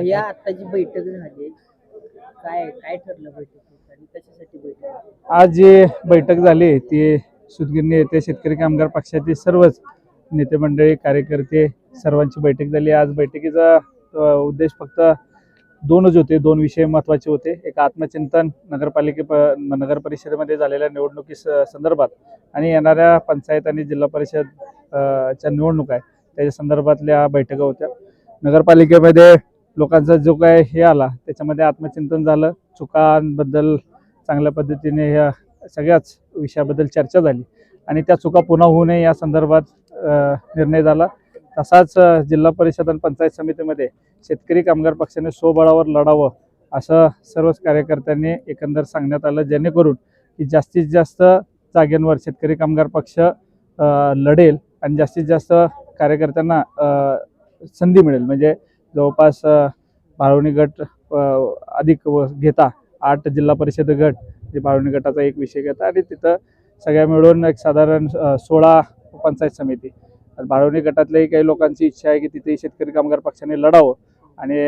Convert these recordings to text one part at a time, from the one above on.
भैया आता जी बैठक झाली काय काय ठरलं बैठक आणि कशासाठी बैठक आज जी बैठक झाली ती सुदगिरणी येथे शेतकरी कामगार पक्षाचे सर्वच नेते मंडळी कार्यकर्ते सर्वांची बैठक झाली. आज बैठकीचा उद्देश फक्त दोनच होते. दोन विषय महत्त्वाचे होते. एक आत्मचिंतन नगरपालिके प नगर परिषदेमध्ये झालेल्या निवडणुकी संदर्भात आणि येणाऱ्या पंचायत आणि जिल्हा परिषद च्या निवडणूक आहे त्याच्या संदर्भातल्या बैठका होत्या. नगरपालिकेमध्ये लोकांचा जो काय हे आला त्याच्यामध्ये आत्मचिंतन झालं. चुकांबद्दल चांगल्या पद्धतीने ह्या सगळ्याच विषयाबद्दल चर्चा झाली. आणि त्या चुका पुन्हा होऊ नये या संदर्भात निर्णय झाला. तसाच जिल्हा परिषद आणि पंचायत समितीमध्ये शेतकरी कामगार पक्षाने स्वबळावर लढावं असं सर्वच कार्यकर्त्यांनी एकंदर सांगण्यात आलं जेणेकरून की जास्तीत जास्त जागेंवर शेतकरी कामगार पक्ष लढेल आणि जास्तीत जास्त कार्यकर्त्यांना संधी मिळेल. म्हणजे जवळपास बाळवणी गट अधिक व- घेता आठ जिल्हा परिषद गट जे बाळवणी गटाचा एक विषय घेता आणि तिथं सगळ्या मिळून एक साधारण सोळा पंचायत समिती. बाळवणी गटातल्याही काही लोकांची इच्छा आहे की तिथे शेतकरी कामगार पक्षाने लढावं आणि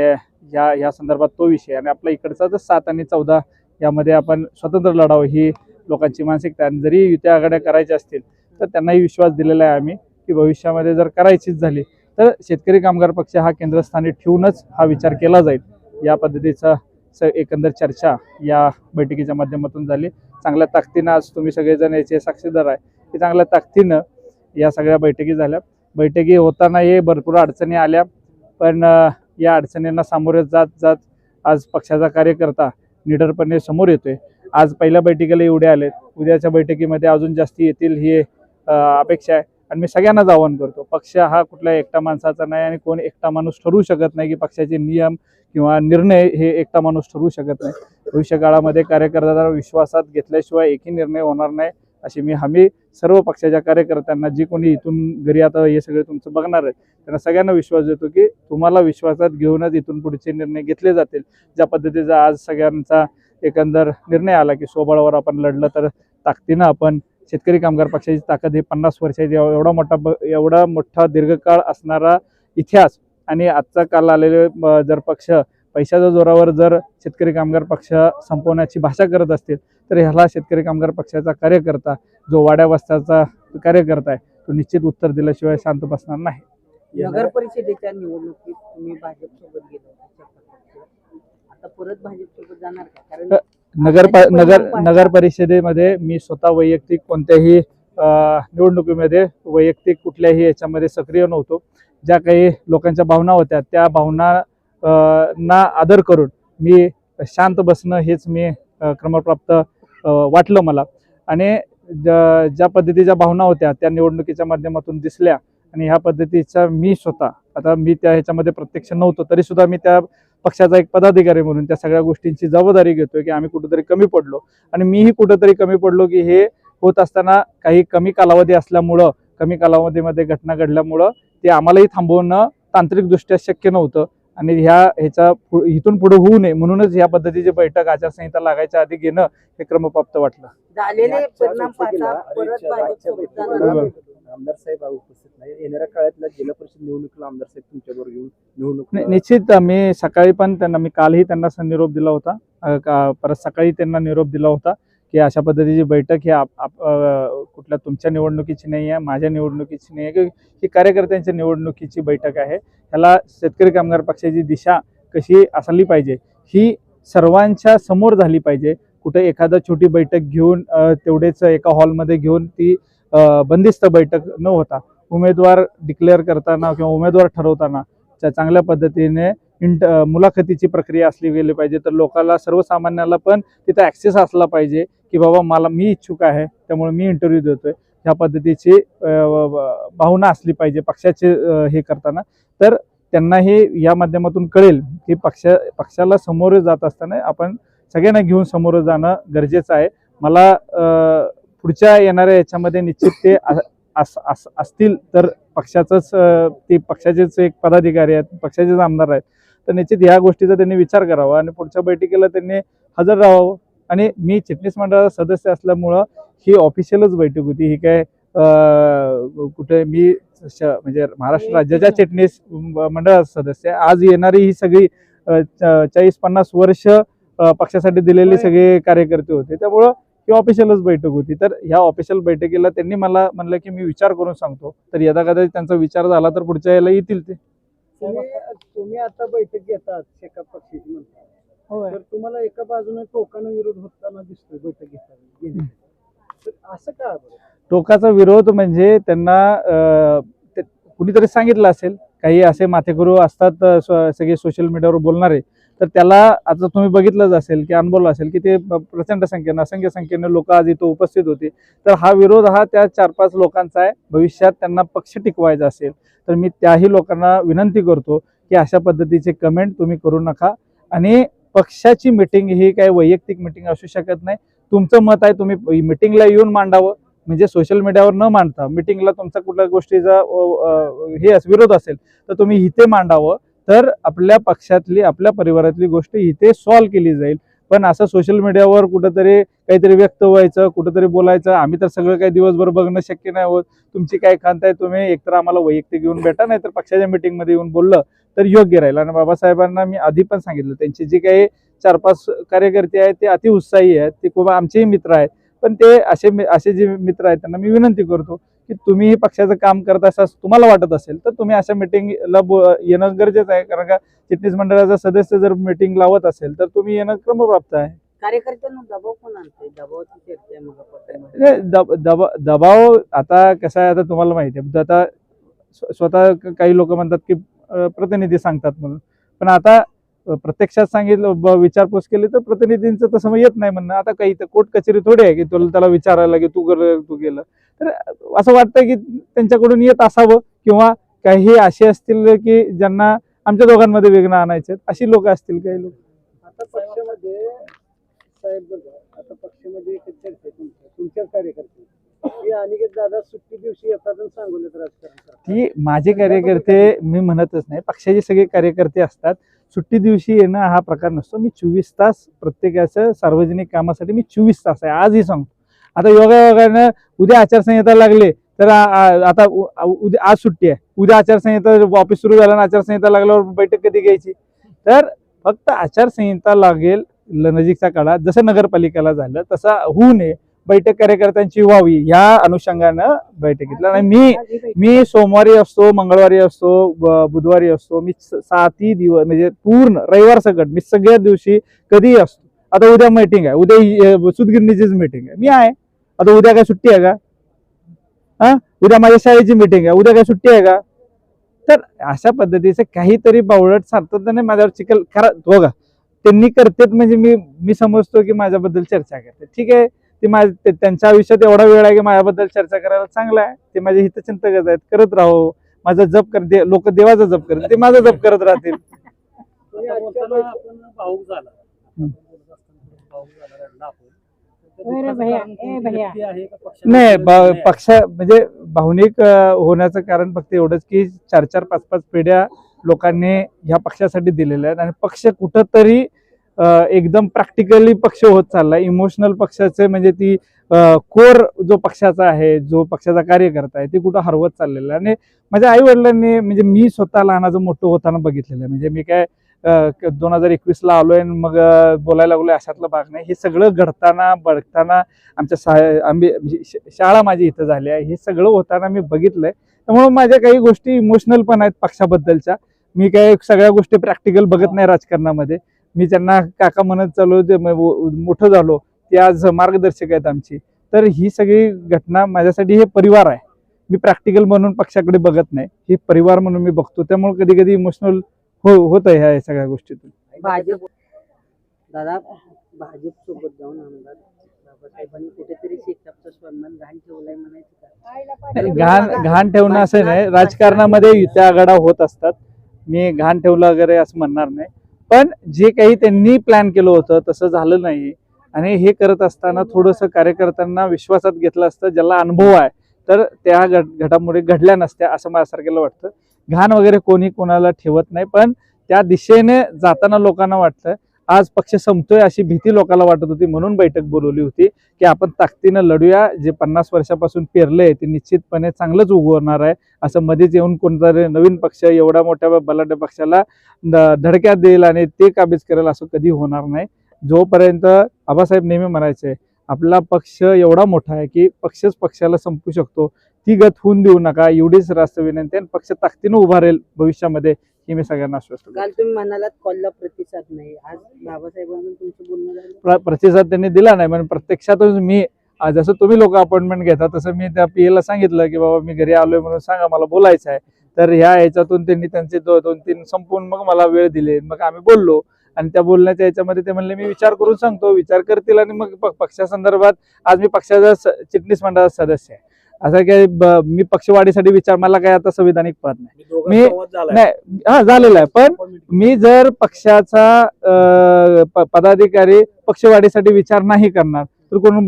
या या संदर्भात तो विषय आणि आपला इकडचा जर सात आणि चौदा यामध्ये आपण स्वतंत्र लढावं ही लोकांची मानसिकता आणि जरी युत्या आघाड्या करायच्या असतील तर त्यांनाही विश्वास दिलेला आहे आम्ही की भविष्यामध्ये जर करायचीच झाली तर शेतकरी कामगार पक्ष हा केंद्रस्थानी ठेवूनच हा विचार केला जाईल. या पद्धतीचा स एकंदर चर्चा या बैठकीच्या माध्यमातून झाली. चांगल्या ताकदीनं आज तुम्ही सगळेजण याचे साक्षीदार आहे. की चांगल्या ताकदीनं या सगळ्या बैठकी झाल्या. बैठकी होताना हे भरपूर अडचणी आल्या. पण या अडचणींना सामोरे जात जात आज पक्षाचा कार्यकर्ता निडरपणे समोर येतोय. आज पहिल्या बैठकीला एवढे आले उद्याच्या बैठकीमध्ये अजून जास्ती येतील ही अपेक्षा आहे. आणि मी सगळ्यांनाच आवाहन करतो पक्ष हा कुठल्या एकटा माणसाचा नाही आणि कोण एकटा माणूस ठरवू शकत नाही की पक्षाचे नियम किंवा निर्णय हे एकटा माणूस ठरवू शकत नाही. भविष्य काळामध्ये कार्यकर्त्यांना विश्वासात घेतल्याशिवाय एकही निर्णय होणार नाही अशी मी हमी सर्व पक्षाच्या कार्यकर्त्यांना जी कोणी इथून घरी आता हे सगळे तुमचं बघणार आहे त्यांना सगळ्यांना विश्वास देतो की तुम्हाला विश्वासात घेऊनच इथून पुढचे निर्णय घेतले जातील. ज्या पद्धतीचा आज सगळ्यांचा एकंदर निर्णय आला की स्वबळावर आपण लढलं तर ताकदीनं आपण शेतकरी कामगार पक्षाची ताकद ही पन्नास वर्षाची एव- एवढा मोठा एवढा मोठा दीर्घकाळ असणारा इतिहास आणि आजचा काल आलेले जर पक्ष पैशाच्या जोरावर जर शेतकरी कामगार पक्ष संपवण्याची भाषा करत असतील तर ह्याला शेतकरी कामगार पक्षाचा कार्यकर्ता जो वाड्या वस्त्याचा कार्यकर्ता आहे तो निश्चित उत्तर दिल्याशिवाय शांत बसणार नाही. नगर परिषदेच्या निवडणुकीत तुम्ही भाजप सोबत गेलो. आता परत भाजप सोबत जाणार का? कारण नगर प- नगर नगर परिषदेमध्ये मी स्वतः वैयक्तिक कोणत्याही निवडणुकीमध्ये वैयक्तिक कुठल्याही याच्यामध्ये सक्रिय नव्हतो. ज्या काही लोकांच्या भावना होत्या त्या भावना ना आदर करून मी शांत बसणं हेच मी क्रमप्राप्त वाटलं मला. आणि ज- ज्या पद्धतीच्या भावना होत्या त्या निवडणुकीच्या माध्यमातून दिसल्या आणि ह्या पद्धतीचा मी स्वतः आता मी त्या ह्याच्यामध्ये प्रत्यक्ष नव्हतो तरी सुद्धा मी त्या पक्षाचा एक पदाधिकारी म्हणून त्या सगळ्या गोष्टींची जबाबदारी घेतोय की आम्ही कुठेतरी कमी पडलो. आणि मीही कुठेतरी कमी पडलो की हे होत असताना काही कमी कालावधी असल्यामुळं कमी कालावधीमध्ये घटना घडल्यामुळं ते आम्हालाही थांबवणं तांत्रिकदृष्ट्या शक्य नव्हतं. आणि ह्या ह्याचा पु- इथून पुढे होऊ नये. म्हणूनच ह्या पद्धतीची बैठक आचारसंहिता लागायच्या आधी घेणं हे क्रमप्राप्त वाटलं. झालेले परिणाम? आमदार साहेब उपस्थित नाही येणाऱ्या काळातल्या जिल्हा परिषद निवडणुकीला आमदार साहेब तुमच्याबरोबर येऊन निवडणूक नि- निश्चित मी सकाळी पण त्यांना मी कालही त्यांना निरोप दिला होता. परत सकाळी त्यांना निरोप दिला होता. की अशा पद्धतीची बैठक ही आप- आप- कुठल्या तुमच्या निवडणुकीची नाही आहे माझ्या निवडणुकीची नाही आहे ही कार्यकर्त्यांच्या निवडणुकीची बैठक आहे. ह्याला शेतकरी कामगार पक्षाची दिशा कशी असली पाहिजे? ही सर्वांच्या समोर झाली पाहिजे. कुठे एखादा छोटी बैठक घेऊन तेवढेच एका हॉलमध्ये घेऊन ती बंदिस्त बैठक न होता उमेदवार डिक्लेअर करताना किंवा उमेदवार ठरवताना त्या चांगल्या पद्धतीने इंट मुलाखतीची प्रक्रिया असली गेली पाहिजे. तर लोकांना सर्वसामान्याला पण तिथं ॲक्सेस असला पाहिजे. की बाबा मला मी इच्छुक आहे त्यामुळे मी इंटरव्ह्यू देतोय. ह्या पद्धतीची भावना असली पाहिजे पक्षाचे हे करताना. तर त्यांनाही या माध्यमातून कळेल की पक्ष पक्षाला समोर जात असताना आपण सगळ्यांना घेऊन समोर जाणं गरजेचं आहे. मला पुढच्या येणाऱ्या याच्यामध्ये निश्चित ते अस- अस- असतील तर पक्षाचंच ते पक्षाचेच एक पदाधिकारी आहेत पक्षाचेच आमदार आहेत. तर निश्चित ह्या गोष्टीचा त्यांनी विचार करावा आणि पुढच्या बैठकीला त्यांनी हजर राहावं. आणि मी चिटणीस मंडळाचा सदस्य असल्यामुळं ही ऑफिशियलच बैठक होती. ही काय कुठे मी श- म्हणजे महाराष्ट्र राज्याच्या चिटणीस मंडळाचा सदस्य. आज येणारी ही सगळी चाळीस पन्नास वर्ष पक्षासाठी दिलेले सगळे कार्यकर्ते होते. त्यामुळं ही ऑफिशियलच बैठक होती. तर ह्या ऑफिशियल बैठकीला त्यांनी मला म्हणलं की मी विचार करून सांगतो. तर यदा कदाचित त्यांचा विचार झाला तर पुढच्या याला येतील ते. तुम्ही आता बैठक घेतात एका पक्षाची तर तुम्हाला एका बाजूने टोकानं विरोध होताना दिसतोय बैठक घेताना घेण्यासाठी. तर असं का टोकाचा विरोध म्हणजे त्यांना कुणीतरी सांगितलं असेल काही असे माथेकरू असतात सगळे सोशल मीडियावर बोलणारे तर त्याला आता तुम्ही बघितलंच असेल की अनुभवलं असेल की ते प्रचंड संख्येनं असंख्य संख्येने लोक आज इथं उपस्थित होते. तर हा विरोध हा त्या चार पाच लोकांचा आहे. भविष्यात त्यांना पक्ष टिकवायचा असेल तर मी त्याही लोकांना विनंती करतो की अशा पद्धतीचे कमेंट तुम्ही करू नका. आणि पक्षाची मिटिंग ही काही वैयक्तिक मिटिंग असू शकत नाही. तुमचं मत आहे तुम्ही मिटिंगला येऊन मांडावं. म्हणजे सोशल मीडियावर न मांडता मिटिंगला तुमचा कुठल्या गोष्टीचा हे विरोध असेल तर तुम्ही इथे मांडावं. तर आपल्या पक्षातली आपल्या परिवारातली गोष्ट इथे सॉल्व्ह केली जाईल. पण असं सोशल मीडियावर कुठंतरी काहीतरी व्यक्त व्हायचं कुठंतरी बोलायचं आम्ही तर सगळं काही दिवसभर बघणं शक्य नाही होत. तुमची काय खांत आहे तुम्ही एकतर आम्हाला वैयक्तिक येऊन भेटा नाही तर पक्षाच्या मिटिंगमध्ये येऊन बोललं तर योग्य राहील. आणि बाबासाहेबांना मी आधी पण सांगितलं त्यांची जी काही चार पाच कार्यकर्ते आहेत ते अतिउत्साही आहेत ते खूप आमचेही मित्र आहेत. पण ते असे मि- असे जे मित्र आहेत त्यांना मी विनंती करतो की तुम्ही हे पक्षाचं काम करत असं तुम्हाला वाटत असेल तर तुम्ही अशा मिटिंगला येणं गरजेचं आहे. कारण का चिटणीस मंडळाचा सदस्य जर मिटिंग लावत असेल तर तुम्ही येणं क्रमप्राप्त आहे. कार्यकर्त्यांना दबाव दबाव आता कसा आहे आता तुम्हाला माहिती आहे. आता स्व- स्वतः काही लोक म्हणतात की प्रतिनिधी सांगतात म्हणून. पण आता प्रत्यक्षात सांगितलं विचारपूस केली तर प्रतिनिधींचं तसं मग येत नाही म्हणणं. आता काही तर कोर्ट कचेरी थोडी आहे की तुला त्याला विचारायला की तू गेलं तू गेलं तर असं वाटतं की त्यांच्याकडून येत असावं किंवा काही असे असतील की ज्यांना आमच्या दोघांमध्ये वेगळं आणायचे अशी लोक असतील काही लोक. आता पक्षामध्ये साहेब बघा आता पक्षामध्ये तुमच्या कार्यकर्ते. अनिकेत दादा सुट्टी दिवशी येतात आणि सांगोल्यात राजकारण करतात. की माझे कार्यकर्ते मी म्हणतच नाही. पक्षाचे सगळे कार्यकर्ते असतात. सुट्टी दिवशी येणं हा प्रकार नसतो. मी चोवीस तास प्रत्येकाच्या सार्वजनिक कामासाठी मी चोवीस तास आहे. आजही सांगतो. आता योगा योगानं उद्या आचारसंहिता लागले तर आ- आ- आता उ- उद्या आज सुट्टी आहे. उद्या आचारसंहिता ऑफिस सुरू झालं आणि आचारसंहिता लागल्यावर बैठक कधी घ्यायची? तर फक्त आचारसंहिता लागेल ल- नजीकच्या काळात. जसं नगरपालिकेला झालं तसा होऊ नये. बैठक कार्यकर्त्यांची व्हावी या अनुषंगानं बैठकीतला. आणि मी मी सोमवारी असतो मंगळवारी असतो बुधवारी असतो मी स- सातही दिवस म्हणजे पूर्ण रविवार सकट मी सगळ्या दिवशी कधीही असतो. आता उद्या मीटिंग आहे उद्या सुतगिरणीचीच मीटिंग आहे. मी आहे. आता उद्या काय सुट्टी आहे का? हा? उद्या माझ्या शाळेची मीटिंग आहे उद्या काय सुट्टी आहे का? तर अशा पद्धतीचे काहीतरी बावळट सातत्याने माझ्यावर चिकल खरा हो का त्यांनी करतेत म्हणजे मी मी समजतो की माझ्याबद्दल चर्चा करते ठीक आहे? ते माझ ते- त्यांच्या आयुष्यात एवढा वेळ आहे की माझ्याबद्दल चर्चा करायला चांगलं आहे. ते माझे हितचिंतकच आहेत. करत राहो. माझा जप कर दे लोक देवाचा जप करत ते माझा जप करत राहतील. नाही? पक्ष म्हणजे भावनिक होण्याचं कारण फक्त एवढंच की चार चार पाच पाच पिढ्या लोकांनी ह्या पक्षासाठी दिलेल्या आहेत. आणि पक्ष कुठंतरी एकदम प्रॅक्टिकली पक्ष होत चाललाय. इमोशनल पक्षाचे म्हणजे ती कोर जो पक्षाचा आहे जो पक्षाचा कार्यकर्ता आहे ते कुठं हरवत चाललेला आहे. आणि माझ्या आई वडिलांनी म्हणजे मी स्वतः लहानाचं मोठं होताना बघितलेलं आहे. म्हणजे मी काय दोन हजार एकवीसला आलोय आणि मग बोलायला लागलोय अशातला भाग नाही. हे सगळं घडताना बडताना आमच्या आम्ही म्हणजे शाळा माझी इथं झाली आहे. हे सगळं होताना मी बघितलंय. त्यामुळे माझ्या काही गोष्टी इमोशनल पण आहेत पक्षाबद्दलच्या. मी काय सगळ्या गोष्टी प्रॅक्टिकल बघत नाही राजकारणामध्ये. मी त्यांना काका म्हणत चालू ते म- व- मोठं झालो. ते आज मार्गदर्शक आहेत आमची. तर ही सगळी घटना माझ्यासाठी हे परिवार आहे. मी प्रॅक्टिकल म्हणून पक्षाकडे बघत नाही. हे परिवार म्हणून मी बघतो. त्यामुळे कधी कधी इमोशनल हो होत आहे ह्या सगळ्या गोष्टीतून. भाजप दादा भाजप सोबत जाऊन आमदार घाण घाण ठेवणं असं नाही. राजकारणामध्ये युत्या आघाडा होत असतात. मी घाण ठेवलं वगैरे असं म्हणणार नाही. पण जे काही त्यांनी प्लॅन केलं होतं तसं झालं नाही. आणि हे करत असताना थोडंसं कार्यकर्त्यांना विश्वासात घेतलं असतं ज्याला अनुभव आहे तर त्या घट घडामोडी घडल्या नसत्या असं माझ्यासारख्याला वाटतं. घाण वगैरे कोणी कोणाला ठेवत नाही पण त्या दिशेने जाताना लोकांना वाटतं आज पक्ष संपतोय अशी भीती लोकांना वाटत होती. म्हणून बैठक बोलवली होती की आपण ताकदीनं लढूया. जे पन्नास वर्षापासून पेरलंय ते निश्चितपणे चांगलंच उगवणार आहे. असं मध्येच येऊन कोणतरी नवीन पक्ष एवढ्या मोठ्या बलाढ्य पक्षाला धडक्यात देईल आणि ते काबीज करेल असं कधी होणार नाही. जोपर्यंत आबासाहेब नेहमी म्हणायचे आपला पक्ष एवढा मोठा आहे की पक्षच पक्षाला संपू शकतो. ती गत होऊन देऊ नका. एवढीच रास्त विनंती आणि पक्ष ताकदीनं उभारेल राहील भविष्यामध्ये. हे मी सगळ्यांना आश्वस्त. काल तुम्ही म्हणालात कॉलला प्रतिसाद नाही. आज बाबासाहेबांना तुमचं बोलणं झालं. प्र- प्रतिसाद त्यांनी दिला नाही म्हणजे प्रत्यक्षातच मी आ, जसं तुम्ही लोक अपॉइंटमेंट घेता तसं मी त्या पी ला सांगितलं की बाबा मी घरी आलोय म्हणून सांगा मला बोलायचं आहे. तर ह्या ह्याच्यातून त्यांनी त्यांचे दो- दोन तीन संपवून मग मला वेळ दिले. मग आम्ही बोललो आणि त्या बोलण्याच्या याच्यामध्ये ते म्हणले मी विचार करून सांगतो विचार करतील आणि मग प- पक्षासंदर्भात आज मी पक्षाचा स- चिटणीस मंडळाचा सदस्य आहे. असं काही मी पक्षवाढीसाठी विचार मला काय आता संविधानिक पद नाही. मी- नाही हा झालेला आहे. पण मी जर पक्षाचा पदाधिकारी पक्षवाढीसाठी विचार नाही करणार तर कोण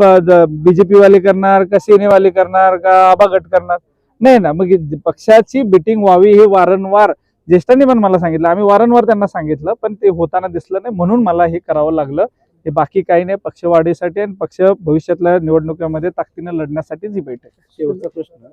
बीजेपी वाले करणार का सेनेवाले करणार का आबा गट करणार? नाही ना मग पक्षाची बिटिंग व्हावी हे वारंवार ज्येष्ठांनी पण मला सांगितलं. आम्ही वारंवार त्यांना सांगितलं पण ते होताना दिसलं नाही म्हणून मला हे करावं लागलं. हे बाकी काही नाही पक्षवाढीसाठी आणि पक्ष भविष्यातल्या निवडणुकीमध्ये ताकदीनं लढण्यासाठीच ही बैठक आहे. शेवटचा प्रश्न.